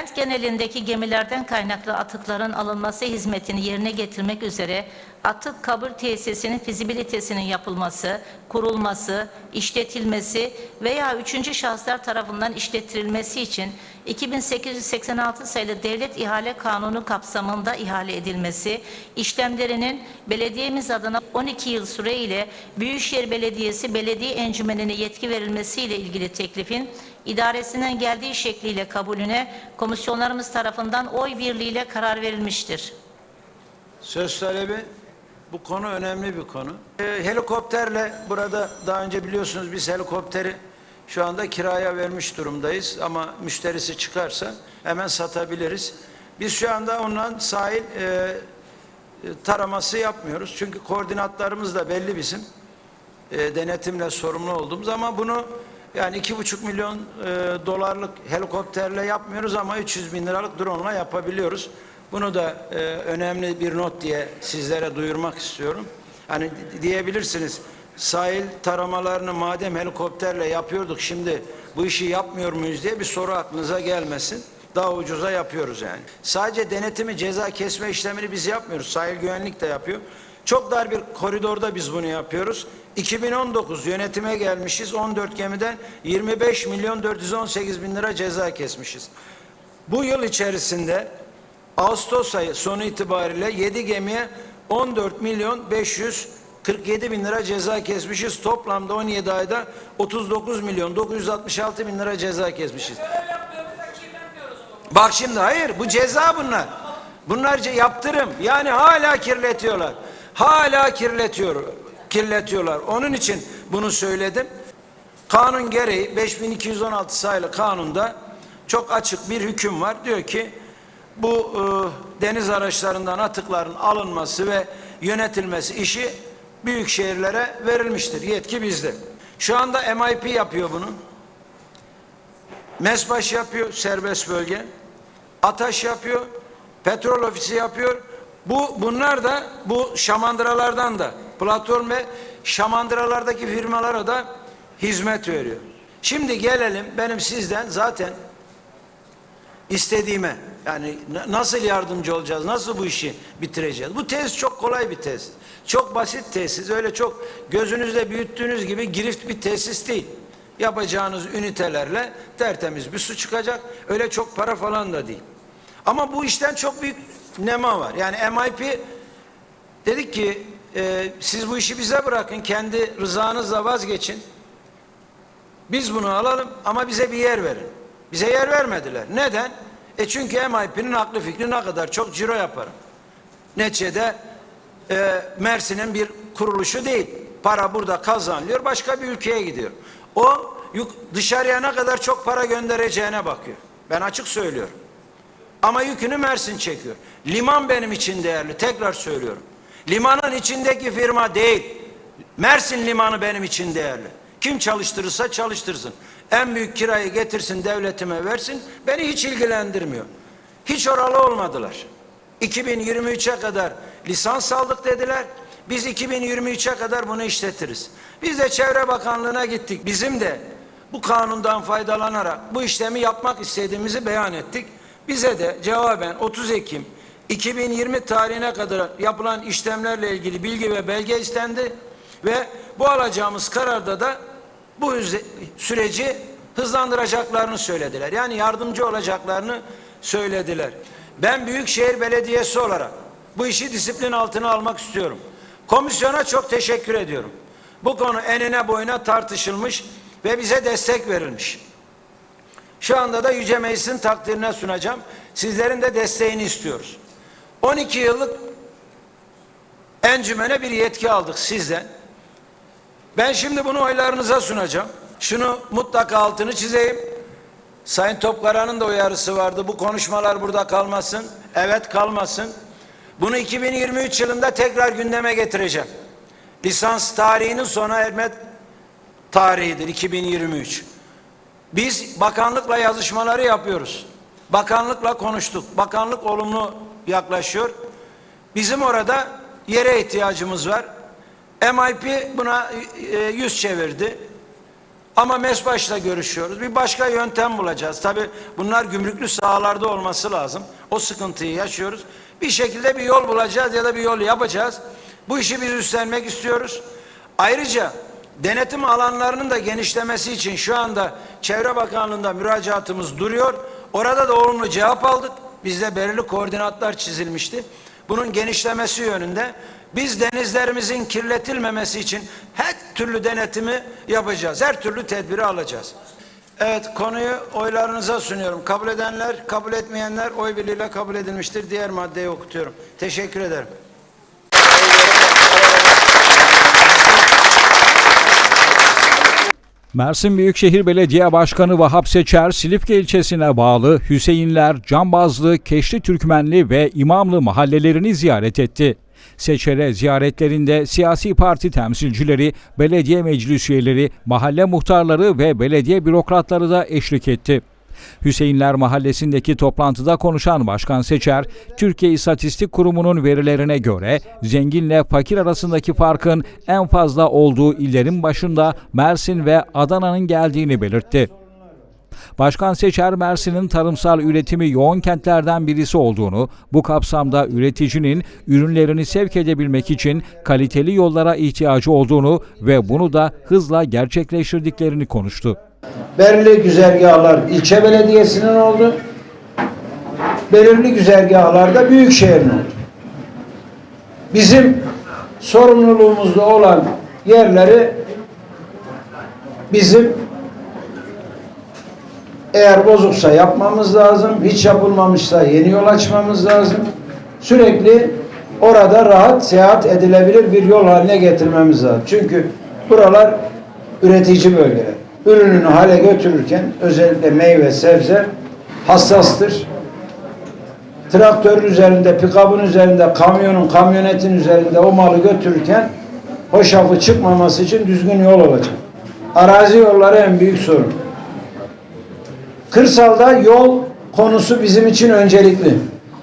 Kent genelindeki gemilerden kaynaklı atıkların alınması hizmetini yerine getirmek üzere atık kabul tesisinin fizibilitesinin yapılması, kurulması, işletilmesi veya üçüncü şahıslar tarafından işlettirilmesi için 2886 sayılı Devlet İhale Kanunu kapsamında ihale edilmesi, işlemlerinin belediyemiz adına 12 yıl süreyle Büyükşehir Belediyesi Belediye Encümeni'ne yetki verilmesiyle ilgili teklifin idaresinden geldiği şekliyle kabulüne komisyonlarımız tarafından oy birliğiyle karar verilmiştir. Söz talebi bu konu önemli bir konu. Ee, helikopterle burada daha önce biliyorsunuz biz helikopteri şu anda kiraya vermiş durumdayız ama müşterisi çıkarsa hemen satabiliriz. Biz şu anda ondan sahil e, e, taraması yapmıyoruz. Çünkü koordinatlarımız da belli bizim. E, denetimle sorumlu olduğumuz ama bunu yani iki buçuk milyon e, dolarlık helikopterle yapmıyoruz ama 300 bin liralık drone ile yapabiliyoruz. Bunu da e, önemli bir not diye sizlere duyurmak istiyorum. Hani diyebilirsiniz sahil taramalarını madem helikopterle yapıyorduk şimdi bu işi yapmıyor muyuz diye bir soru aklınıza gelmesin. Daha ucuza yapıyoruz yani. Sadece denetimi ceza kesme işlemini biz yapmıyoruz. Sahil güvenlik de yapıyor. Çok dar bir koridorda biz bunu yapıyoruz. 2019 yönetime gelmişiz. 14 gemiden 25 milyon 418 bin lira ceza kesmişiz. Bu yıl içerisinde Ağustos ayı sonu itibariyle 7 gemiye 14 milyon 547 bin lira ceza kesmişiz. Toplamda 17 ayda 39 milyon 966 bin lira ceza kesmişiz. Bak şimdi hayır bu ceza bunlar. Bunlar ce- yaptırım. Yani hala kirletiyorlar. Hala kirletiyor. Kirletiyorlar. Onun için bunu söyledim. Kanun gereği 5216 sayılı kanunda çok açık bir hüküm var. Diyor ki bu e, deniz araçlarından atıkların alınması ve yönetilmesi işi büyük şehirlere verilmiştir. Yetki bizde. Şu anda MIP yapıyor bunu. MESBAŞ yapıyor serbest bölge. ATAŞ yapıyor. Petrol ofisi yapıyor. Bu bunlar da bu şamandıralardan da platform ve şamandıralardaki firmalara da hizmet veriyor. Şimdi gelelim benim sizden zaten istediğime yani na- nasıl yardımcı olacağız, nasıl bu işi bitireceğiz? Bu tez çok kolay bir tez. Çok basit tesis. Öyle çok gözünüzde büyüttüğünüz gibi girift bir tesis değil. Yapacağınız ünitelerle tertemiz bir su çıkacak. Öyle çok para falan da değil. Ama bu işten çok büyük nema var. Yani MIP dedik ki e, siz bu işi bize bırakın. Kendi rızanızla vazgeçin. Biz bunu alalım ama bize bir yer verin. Bize yer vermediler. Neden? E çünkü MIP'nin aklı fikri ne kadar çok ciro yaparım. Neticede e, Mersin'in bir kuruluşu değil. Para burada kazanılıyor, başka bir ülkeye gidiyor. O dışarıya ne kadar çok para göndereceğine bakıyor. Ben açık söylüyorum. Ama yükünü Mersin çekiyor. Liman benim için değerli. Tekrar söylüyorum. Limanın içindeki firma değil. Mersin limanı benim için değerli. Kim çalıştırırsa çalıştırsın. En büyük kirayı getirsin devletime versin. Beni hiç ilgilendirmiyor. Hiç oralı olmadılar. 2023'e kadar lisans aldık dediler. Biz 2023'e kadar bunu işletiriz. Biz de Çevre Bakanlığı'na gittik. Bizim de bu kanundan faydalanarak bu işlemi yapmak istediğimizi beyan ettik. Bize de cevaben 30 Ekim 2020 tarihine kadar yapılan işlemlerle ilgili bilgi ve belge istendi ve bu alacağımız kararda da bu süreci hızlandıracaklarını söylediler. Yani yardımcı olacaklarını söylediler. Ben Büyükşehir Belediyesi olarak bu işi disiplin altına almak istiyorum. Komisyona çok teşekkür ediyorum. Bu konu enine boyuna tartışılmış ve bize destek verilmiş. Şu anda da Yüce Meclis'in takdirine sunacağım. Sizlerin de desteğini istiyoruz. 12 yıllık encümene bir yetki aldık sizden. Ben şimdi bunu oylarınıza sunacağım. Şunu mutlaka altını çizeyim. Sayın Topkaran'ın da uyarısı vardı. Bu konuşmalar burada kalmasın. Evet kalmasın. Bunu 2023 yılında tekrar gündeme getireceğim. Lisans tarihinin sona erme tarihidir 2023. Biz bakanlıkla yazışmaları yapıyoruz. Bakanlıkla konuştuk. Bakanlık olumlu yaklaşıyor. Bizim orada yere ihtiyacımız var. MIP buna e, yüz çevirdi. Ama MESBAŞ'la görüşüyoruz. Bir başka yöntem bulacağız. Tabii bunlar gümrüklü sahalarda olması lazım. O sıkıntıyı yaşıyoruz. Bir şekilde bir yol bulacağız ya da bir yol yapacağız. Bu işi biz üstlenmek istiyoruz. Ayrıca denetim alanlarının da genişlemesi için şu anda Çevre Bakanlığı'nda müracaatımız duruyor. Orada da olumlu cevap aldık. Bizde belirli koordinatlar çizilmişti. Bunun genişlemesi yönünde biz denizlerimizin kirletilmemesi için her türlü denetimi yapacağız. Her türlü tedbiri alacağız. Evet konuyu oylarınıza sunuyorum. Kabul edenler, kabul etmeyenler oy birliğiyle kabul edilmiştir. Diğer maddeyi okutuyorum. Teşekkür ederim. Mersin Büyükşehir Belediye Başkanı Vahap Seçer, Silifke ilçesine bağlı Hüseyinler, Cambazlı, Keşli Türkmenli ve İmamlı mahallelerini ziyaret etti. Seçer'e ziyaretlerinde siyasi parti temsilcileri, belediye meclis üyeleri, mahalle muhtarları ve belediye bürokratları da eşlik etti. Hüseyinler Mahallesi'ndeki toplantıda konuşan Başkan Seçer, Türkiye İstatistik Kurumu'nun verilerine göre zenginle fakir arasındaki farkın en fazla olduğu illerin başında Mersin ve Adana'nın geldiğini belirtti. Başkan Seçer Mersin'in tarımsal üretimi yoğun kentlerden birisi olduğunu, bu kapsamda üreticinin ürünlerini sevk edebilmek için kaliteli yollara ihtiyacı olduğunu ve bunu da hızla gerçekleştirdiklerini konuştu. Belirli güzergahlar ilçe belediyesinin oldu. Belirli güzergahlarda büyükşehirin oldu. Bizim sorumluluğumuzda olan yerleri bizim eğer bozuksa yapmamız lazım. Hiç yapılmamışsa yeni yol açmamız lazım. Sürekli orada rahat seyahat edilebilir bir yol haline getirmemiz lazım. Çünkü buralar üretici bölgeler. Ürününü hale götürürken özellikle meyve, sebze hassastır. Traktörün üzerinde, pikabın üzerinde, kamyonun, kamyonetin üzerinde o malı götürürken hoşafı çıkmaması için düzgün yol olacak. Arazi yolları en büyük sorun. Kırsalda yol konusu bizim için öncelikli.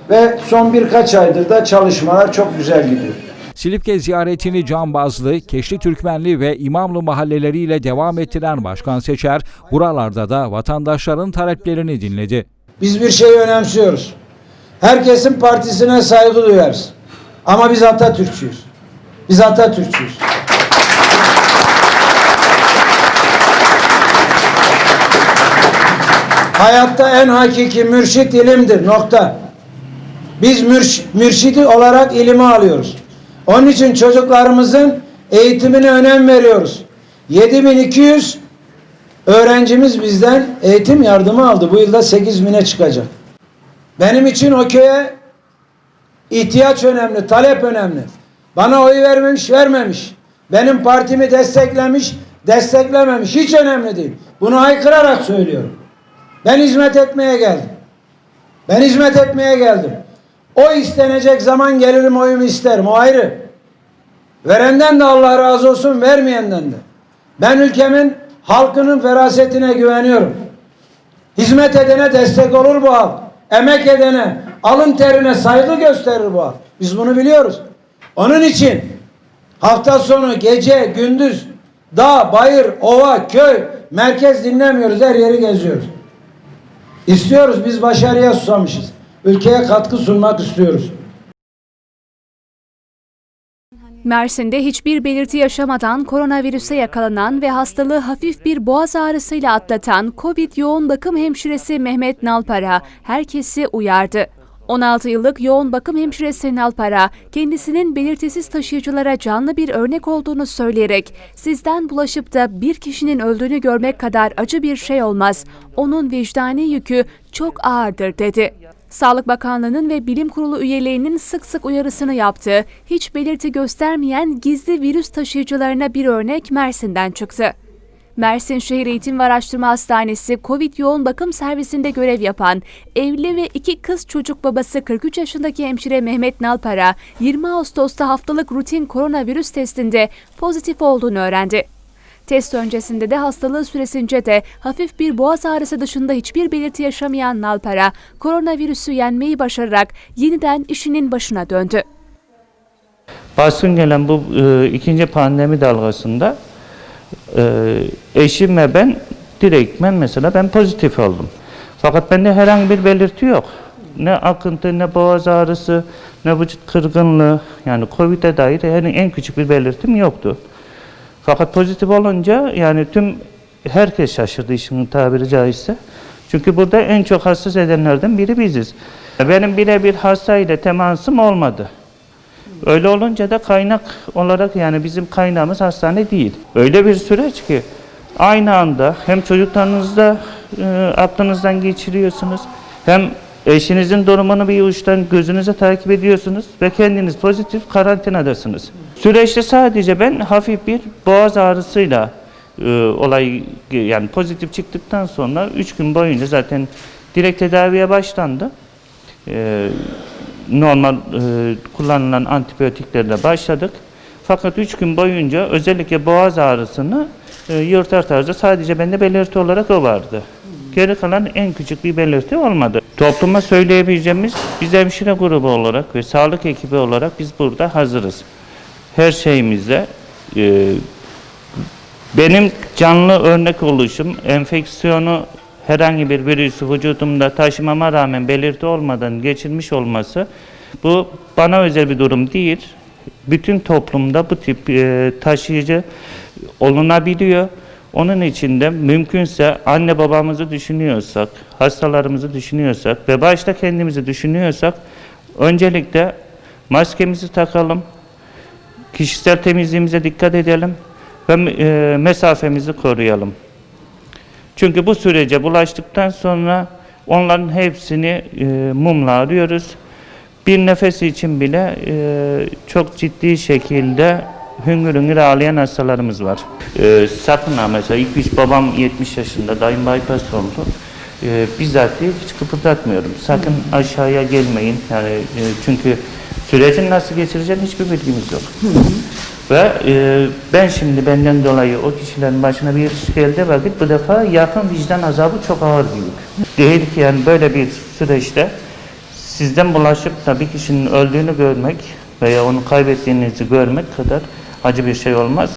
Ve son birkaç aydır da çalışmalar çok güzel gidiyor. Silifke ziyaretini Cambazlı, Keşli Türkmenli ve İmamlı mahalleleriyle devam ettiren Başkan Seçer, buralarda da vatandaşların taleplerini dinledi. Biz bir şeyi önemsiyoruz. Herkesin partisine saygı duyarız. Ama biz Atatürkçüyüz. Biz Atatürkçüyüz. Hayatta en hakiki mürşit ilimdir. Nokta. Biz mürş, mürşidi olarak ilimi alıyoruz. Onun için çocuklarımızın eğitimine önem veriyoruz. 7200 öğrencimiz bizden eğitim yardımı aldı. Bu yılda 8000'e çıkacak. Benim için o köye ihtiyaç önemli, talep önemli. Bana oy vermemiş, vermemiş. Benim partimi desteklemiş, desteklememiş. Hiç önemli değil. Bunu haykırarak söylüyorum. Ben hizmet etmeye geldim. Ben hizmet etmeye geldim. O istenecek zaman gelirim oyumu isterim. O ayrı. Verenden de Allah razı olsun, vermeyenden de. Ben ülkemin halkının ferasetine güveniyorum. Hizmet edene destek olur bu halk. Emek edene, alın terine saygı gösterir bu halk. Biz bunu biliyoruz. Onun için hafta sonu, gece, gündüz, dağ, bayır, ova, köy, merkez dinlemiyoruz. Her yeri geziyoruz. İstiyoruz. Biz başarıya susamışız. Ülkeye katkı sunmak istiyoruz. Mersin'de hiçbir belirti yaşamadan koronavirüse yakalanan ve hastalığı hafif bir boğaz ağrısıyla atlatan COVID yoğun bakım hemşiresi Mehmet Nalpara herkesi uyardı. 16 yıllık yoğun bakım hemşiresi Nalpara, kendisinin belirtisiz taşıyıcılara canlı bir örnek olduğunu söyleyerek, sizden bulaşıp da bir kişinin öldüğünü görmek kadar acı bir şey olmaz, onun vicdani yükü çok ağırdır dedi. Sağlık Bakanlığı'nın ve Bilim Kurulu üyelerinin sık sık uyarısını yaptığı, hiç belirti göstermeyen gizli virüs taşıyıcılarına bir örnek Mersin'den çıktı. Mersin Şehir Eğitim ve Araştırma Hastanesi COVID yoğun bakım servisinde görev yapan evli ve iki kız çocuk babası 43 yaşındaki hemşire Mehmet Nalpara 20 Ağustos'ta haftalık rutin koronavirüs testinde pozitif olduğunu öğrendi. Test öncesinde de hastalığı süresince de hafif bir boğaz ağrısı dışında hiçbir belirti yaşamayan Nalpara, koronavirüsü yenmeyi başararak yeniden işinin başına döndü. Baskın gelen bu e, ikinci pandemi dalgasında Ee, eşim ve ben direktmen mesela ben pozitif oldum. Fakat bende herhangi bir belirti yok. Ne akıntı, ne boğaz ağrısı, ne vücut kırgınlığı yani Covid'e dair yani en küçük bir belirtim yoktu. Fakat pozitif olunca yani tüm herkes şaşırdı işin tabiri caizse. Çünkü burada en çok hassas edenlerden biri biziz. Benim birebir hastayla temasım olmadı. Öyle olunca da kaynak olarak yani bizim kaynağımız hastane değil. Öyle bir süreç ki aynı anda hem çocuklarınızda e, aklınızdan geçiriyorsunuz hem eşinizin durumunu bir uçtan gözünüze takip ediyorsunuz ve kendiniz pozitif karantinadasınız. Süreçte sadece ben hafif bir boğaz ağrısıyla e, olay yani pozitif çıktıktan sonra 3 gün boyunca zaten direkt tedaviye başlandı. E, normal e, kullanılan antibiyotiklerle başladık. Fakat 3 gün boyunca özellikle boğaz ağrısını e, yırtar tarzda sadece bende belirti olarak o vardı. Geri kalan en küçük bir belirti olmadı. Topluma söyleyebileceğimiz biz hemşire grubu olarak ve sağlık ekibi olarak biz burada hazırız. Her şeyimizde e, benim canlı örnek oluşum, enfeksiyonu herhangi bir virüsü vücudumda taşımama rağmen belirti olmadan geçirmiş olması bu bana özel bir durum değil. Bütün toplumda bu tip e, taşıyıcı olunabiliyor. Onun için de mümkünse anne babamızı düşünüyorsak, hastalarımızı düşünüyorsak ve başta kendimizi düşünüyorsak öncelikle maskemizi takalım, kişisel temizliğimize dikkat edelim ve e, mesafemizi koruyalım. Çünkü bu sürece bulaştıktan sonra onların hepsini e, mumla arıyoruz. Bir nefes için bile e, çok ciddi şekilde hüngür hüngür ağlayan hastalarımız var. E, sakın ha mesela ilk üç babam 70 yaşında, dayım bypass oldu. E, bizzat değil, hiç kıpırdatmıyorum. Sakın aşağıya gelmeyin. Yani e, çünkü sürecin nasıl geçireceğini hiçbir bilgimiz yok. Ve e, ben şimdi benden dolayı o kişilerin başına bir iş geldi vakit bu defa yakın vicdan azabı çok ağır büyük. Değil ki yani böyle bir süreçte sizden bulaşıp da bir kişinin öldüğünü görmek veya onu kaybettiğinizi görmek kadar acı bir şey olmaz.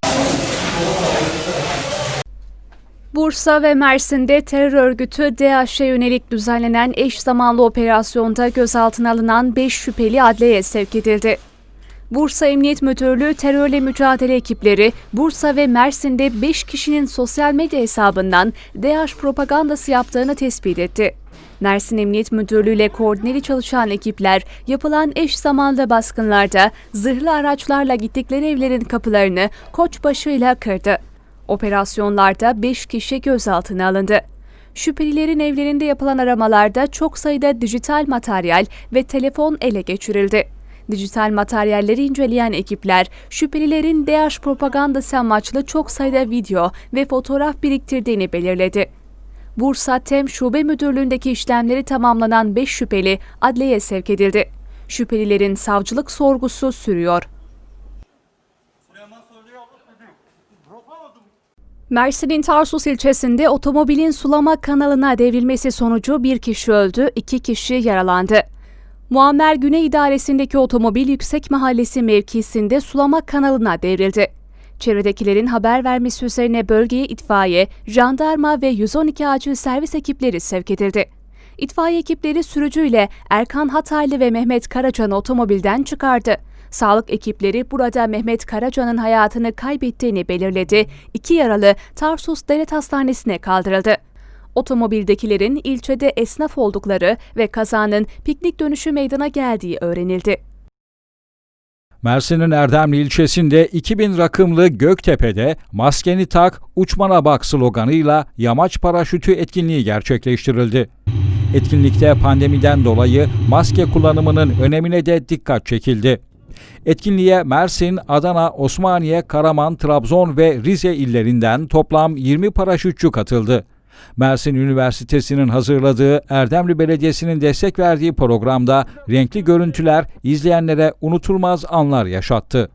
Bursa ve Mersin'de terör örgütü DAEŞ'e yönelik düzenlenen eş zamanlı operasyonda gözaltına alınan 5 şüpheli adliyeye sevk edildi. Bursa Emniyet Müdürlüğü terörle mücadele ekipleri Bursa ve Mersin'de 5 kişinin sosyal medya hesabından DAEŞ propagandası yaptığını tespit etti. Mersin Emniyet Müdürlüğü ile koordineli çalışan ekipler yapılan eş zamanlı baskınlarda zırhlı araçlarla gittikleri evlerin kapılarını koçbaşıyla kırdı. Operasyonlarda 5 kişi gözaltına alındı. Şüphelilerin evlerinde yapılan aramalarda çok sayıda dijital materyal ve telefon ele geçirildi. Dijital materyalleri inceleyen ekipler, şüphelilerin DAEŞ propagandası amaçlı çok sayıda video ve fotoğraf biriktirdiğini belirledi. Bursa Tem Şube Müdürlüğü'ndeki işlemleri tamamlanan 5 şüpheli adliyeye sevk edildi. Şüphelilerin savcılık sorgusu sürüyor. Mersin'in Tarsus ilçesinde otomobilin sulama kanalına devrilmesi sonucu bir kişi öldü, iki kişi yaralandı. Muammer Güney İdaresi'ndeki otomobil Yüksek Mahallesi mevkisinde sulama kanalına devrildi. Çevredekilerin haber vermesi üzerine bölgeye itfaiye, jandarma ve 112 acil servis ekipleri sevk edildi. İtfaiye ekipleri sürücüyle Erkan Hataylı ve Mehmet Karacan'ı otomobilden çıkardı. Sağlık ekipleri burada Mehmet Karacan'ın hayatını kaybettiğini belirledi. İki yaralı Tarsus Devlet Hastanesi'ne kaldırıldı. Otomobildekilerin ilçede esnaf oldukları ve kazanın piknik dönüşü meydana geldiği öğrenildi. Mersin'in Erdemli ilçesinde 2000 rakımlı Göktepe'de maskeni tak, uçmana bak sloganıyla yamaç paraşütü etkinliği gerçekleştirildi. Etkinlikte pandemiden dolayı maske kullanımının önemine de dikkat çekildi. Etkinliğe Mersin, Adana, Osmaniye, Karaman, Trabzon ve Rize illerinden toplam 20 paraşütçü katıldı. Mersin Üniversitesi'nin hazırladığı Erdemli Belediyesi'nin destek verdiği programda renkli görüntüler izleyenlere unutulmaz anlar yaşattı.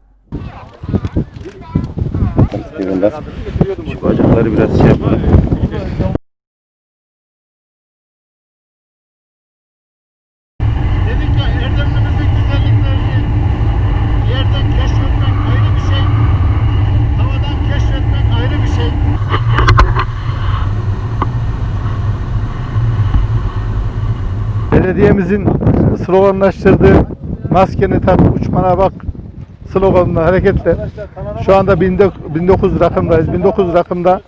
Biraz şu bacakları biraz şey yapalım. Yerden keşfetmek ayrı bir şey, havadan keşfetmek ayrı bir belediyemizin sloganlaştırdığı maskeni tak uçmana bak sloganla hareketle şu anda 1900 rakımdayız. 1900 rakımda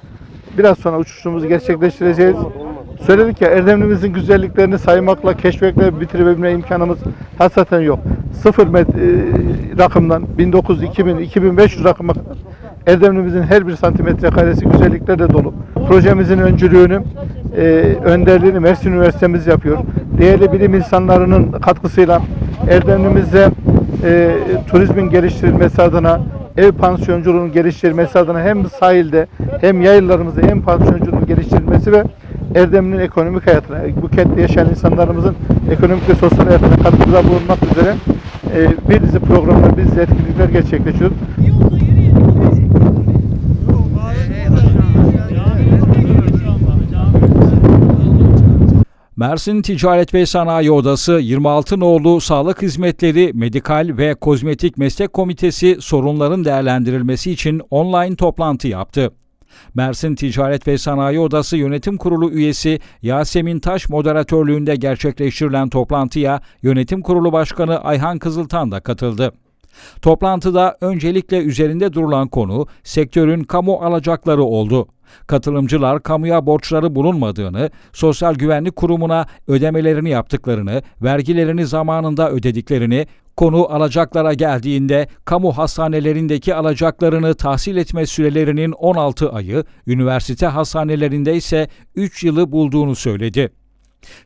biraz sonra uçuşumuzu gerçekleştireceğiz. Söyledik ya Erdemli'mizin güzelliklerini saymakla, keşfekle bitirebilme imkanımız hasreten yok. Sıfır e, rakımdan 1900, 2000, 2500 rakıma kadar Erdemli'mizin her bir santimetre karesi güzelliklerle dolu. Projemizin öncülüğünü, e, önderliğini Mersin Üniversitemiz yapıyor. Değerli bilim insanlarının katkısıyla Erdemli'mizde e, turizmin geliştirilmesi adına, ev pansiyonculuğunun geliştirilmesi adına hem sahilde hem yaylalarımızda hem pansiyonculuğun geliştirilmesi ve Erdemli'nin ekonomik hayatına, bu kentte yaşayan insanlarımızın ekonomik ve sosyal hayatına katkıda bulunmak üzere e, bir dizi programlar, bir dizi etkinlikler gerçekleşiyoruz. Mersin Ticaret ve Sanayi Odası 26 nolu Sağlık Hizmetleri Medikal ve Kozmetik Meslek Komitesi sorunların değerlendirilmesi için online toplantı yaptı. Mersin Ticaret ve Sanayi Odası Yönetim Kurulu üyesi Yasemin Taş moderatörlüğünde gerçekleştirilen toplantıya Yönetim Kurulu Başkanı Ayhan Kızıltan da katıldı. Toplantıda öncelikle üzerinde durulan konu sektörün kamu alacakları oldu. Katılımcılar kamuya borçları bulunmadığını, Sosyal Güvenlik Kurumu'na ödemelerini yaptıklarını, vergilerini zamanında ödediklerini, konu alacaklara geldiğinde kamu hastanelerindeki alacaklarını tahsil etme sürelerinin 16 ayı, üniversite hastanelerinde ise 3 yılı bulduğunu söyledi.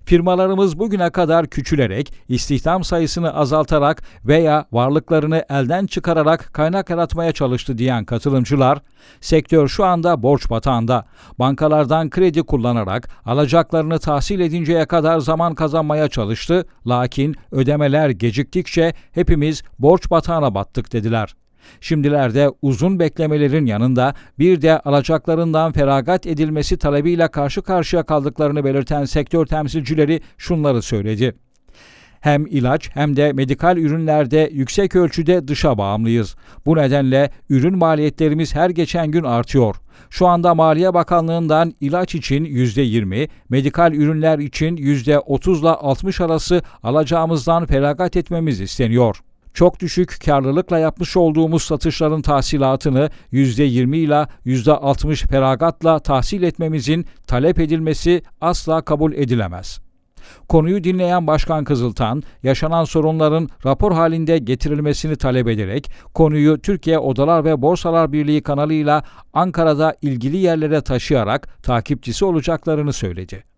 Firmalarımız bugüne kadar küçülerek, istihdam sayısını azaltarak veya varlıklarını elden çıkararak kaynak yaratmaya çalıştı diyen katılımcılar, sektör şu anda borç batağında. Bankalardan kredi kullanarak alacaklarını tahsil edinceye kadar zaman kazanmaya çalıştı, lakin ödemeler geciktikçe hepimiz borç batağına battık dediler. Şimdilerde uzun beklemelerin yanında bir de alacaklarından feragat edilmesi talebiyle karşı karşıya kaldıklarını belirten sektör temsilcileri şunları söyledi. Hem ilaç hem de medikal ürünlerde yüksek ölçüde dışa bağımlıyız. Bu nedenle ürün maliyetlerimiz her geçen gün artıyor. Şu anda Maliye Bakanlığı'ndan ilaç için %20, medikal ürünler için %30 ile 60 arası alacağımızdan feragat etmemiz isteniyor çok düşük karlılıkla yapmış olduğumuz satışların tahsilatını %20 ile %60 feragatla tahsil etmemizin talep edilmesi asla kabul edilemez. Konuyu dinleyen Başkan Kızıltan, yaşanan sorunların rapor halinde getirilmesini talep ederek konuyu Türkiye Odalar ve Borsalar Birliği kanalıyla Ankara'da ilgili yerlere taşıyarak takipçisi olacaklarını söyledi.